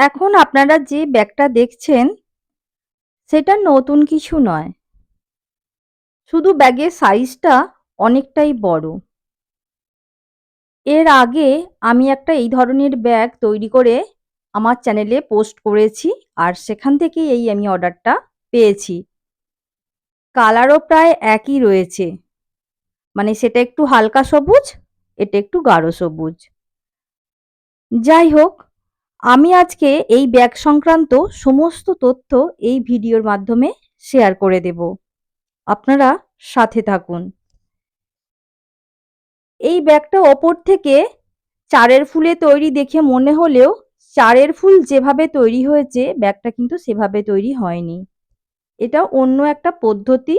এখন আপনারা যে ব্যাগটা দেখছেন, সেটা নতুন কিছু নয়। শুধু ব্যাগের সাইজটা অনেকটাই বড়। এর আগে আমি একটা এই ধরনের ব্যাগ তৈরি করে আমার চ্যানেলে পোস্ট করেছি আর সেখান থেকেই এই আমি অর্ডারটা পেয়েছি। কালারও প্রায় একই রয়েছে। মানে সেটা একটু হালকা সবুজ, এটা একটু গাঢ় সবুজ। যাই হোক আমি আজকে এই ব্যাগ সংক্রান্ত সমস্ত তথ্য এই ভিডিওর মাধ্যমে শেয়ার করে দেব। আপনারা সাথে থাকুন। এই ব্যাগটা ওপর থেকে চারের ফুলে তৈরি দেখে মনে হলেও চারের ফুল যেভাবে তৈরি হয়েছে, ব্যাগটা কিন্তু সেভাবে তৈরি হয়নি। এটা অন্য একটা পদ্ধতি।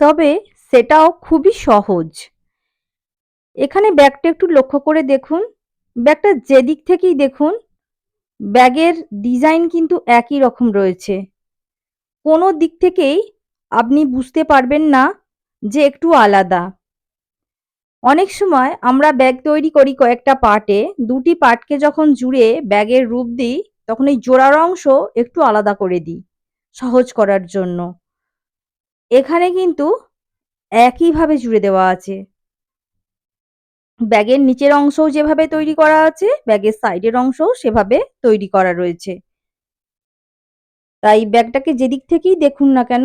তবে সেটাও খুবই সহজ। এখানে ব্যাগটা একটু লক্ষ্য করে দেখুন। ব্যাগটা যেদিক থেকেই দেখুন, ব্যাগের ডিজাইন কিন্তু একই রকম রয়েছে। কোনো দিক থেকেই আপনি বুঝতে পারবেন না যে একটু আলাদা। অনেক সময় আমরা ব্যাগ তৈরি করি কয়েকটা পার্টে, দুটি পার্টকে যখন জুড়ে ব্যাগের রূপ দিই, তখন এই জোড়ার অংশ একটু আলাদা করে দিই, সহজ করার জন্য। এখানে কিন্তু একইভাবে জুড়ে দেওয়া আছে। ব্যাগের নিচের অংশও যেভাবে তৈরি করা আছে, ব্যাগের সাইডের অংশও সেভাবে তৈরি করা রয়েছে। তাই ব্যাগটাকে যেদিক থেকেই দেখুন না কেন,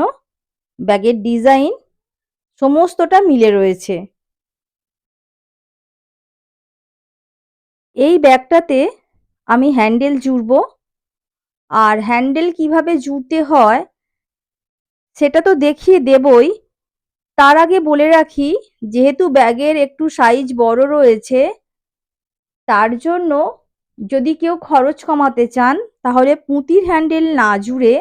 ব্যাগের ডিজাইন সমস্তটা মিলে রয়েছে। এই ব্যাগটাতে আমি হ্যান্ডেল জুড়ব। আর হ্যান্ডেল কীভাবে জুড়তে হয়, সেটা তো দেখিয়ে দেবই। তার আগে বলে রাখি, যেহেতু ব্যাগের একটু সাইজ বড় রয়েছে, তার জন্য যদি কেউ খরচ কমাতে চান, তাহলে পুঁতির হ্যান্ডেল না জুড়ে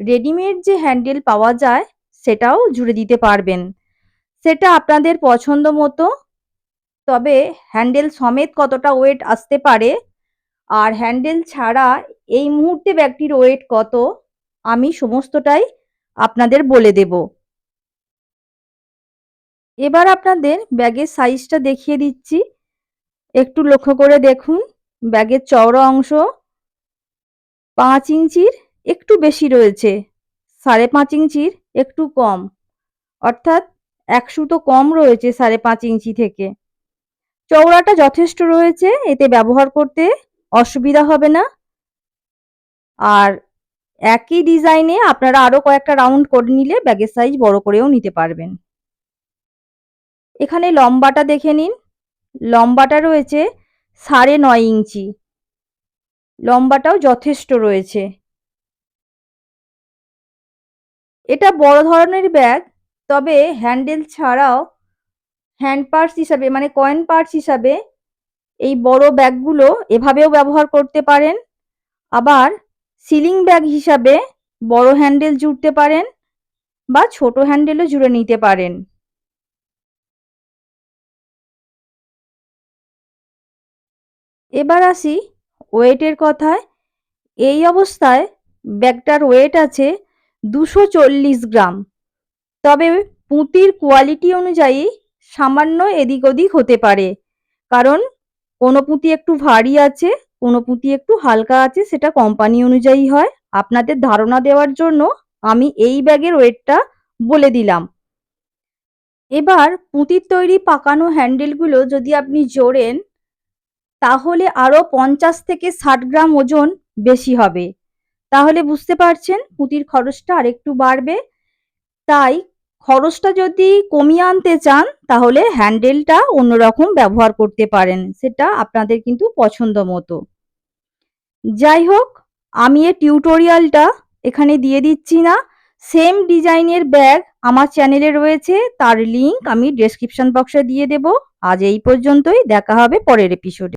রেডিমেড যে হ্যান্ডেল পাওয়া যায়, সেটাও জুড়ে দিতে পারবেন। সেটা আপনাদের পছন্দ মতো, তবে হ্যান্ডেল সমেত কতটা ওয়েট আসতে পারে, আর হ্যান্ডেল ছাড়া এই মুহূর্তে ব্যাগটির ওয়েট কত, আমি সমস্তটাই আপনাদের বলে দেব। এবার আপনাদের ব্যাগের সাইজটা দেখিয়ে দিচ্ছি। একটু লক্ষ্য করে দেখুন, ব্যাগের চওড়া অংশ পাঁচ ইঞ্চির একটু বেশি রয়েছে, সাড়ে পাঁচ ইঞ্চির একটু কম। অর্থাৎ এক সুতো কম রয়েছে সাড়ে পাঁচ ইঞ্চি থেকে। চওড়াটা যথেষ্ট রয়েছে, এতে ব্যবহার করতে অসুবিধা হবে না। আর একই ডিজাইনে আপনারা আরও কয়েকটা রাউন্ড করে নিলে ব্যাগের সাইজ বড় করেও নিতে পারবেন। এখানে লম্বাটা দেখে নিন। লম্বাটা রয়েছে সাড়ে নয় ইঞ্চি। লম্বাটাও যথেষ্ট রয়েছে। এটা বড় ধরনের ব্যাগ, তবে হ্যান্ডেল ছাড়াও হ্যান্ড পার্স হিসাবে মানে কয়েন পার্স হিসাবে এই বড় ব্যাগগুলো এভাবেও ব্যবহার করতে পারেন। আবার সিলিং ব্যাগ হিসাবে বড় হ্যান্ডেল জুড়তে পারেন বা ছোট হ্যান্ডেলও জুড়ে নিতে পারেন। এবার আসি ওয়েটের কথায়। এই অবস্থায় ব্যাগটার ওয়েট আছে দুশো চল্লিশ গ্রাম। তবে পুঁতির কোয়ালিটি অনুযায়ী সামান্য এদিক ওদিক হতে পারে। কারণ কোনো পুঁতি একটু ভারী আছে, কোনো পুঁতি একটু হালকা আছে, সেটা কোম্পানি অনুযায়ী হয়। আপনাদের ধারণা দেওয়ার জন্য আমি এই ব্যাগের ওয়েটটা বলে দিলাম। এবার পুঁতির তৈরি পাকানো হ্যান্ডেলগুলো যদি আপনি জোড়েন তাহলে আরও পঞ্চাশ থেকে ষাট গ্রাম ওজন বেশি হবে। তাহলে বুঝতে পারছেন পুঁতির খরচটা আরেকটু বাড়বে। তাই খরচটা যদি কমিয়ে আনতে চান, তাহলে হ্যান্ডেলটা অন্যরকম ব্যবহার করতে পারেন। সেটা আপনাদের কিন্তু পছন্দ মতো। যাই হোক, আমি এ টিউটোরিয়ালটা এখানে দিয়ে দিচ্ছি না। সেম ডিজাইনের ব্যাগ আমার চ্যানেলে রয়েছে, তার লিংক আমি ডেসক্রিপশন বক্সে দিয়ে দেব। আজ এই পর্যন্তই, দেখা হবে পরের এপিসোডে।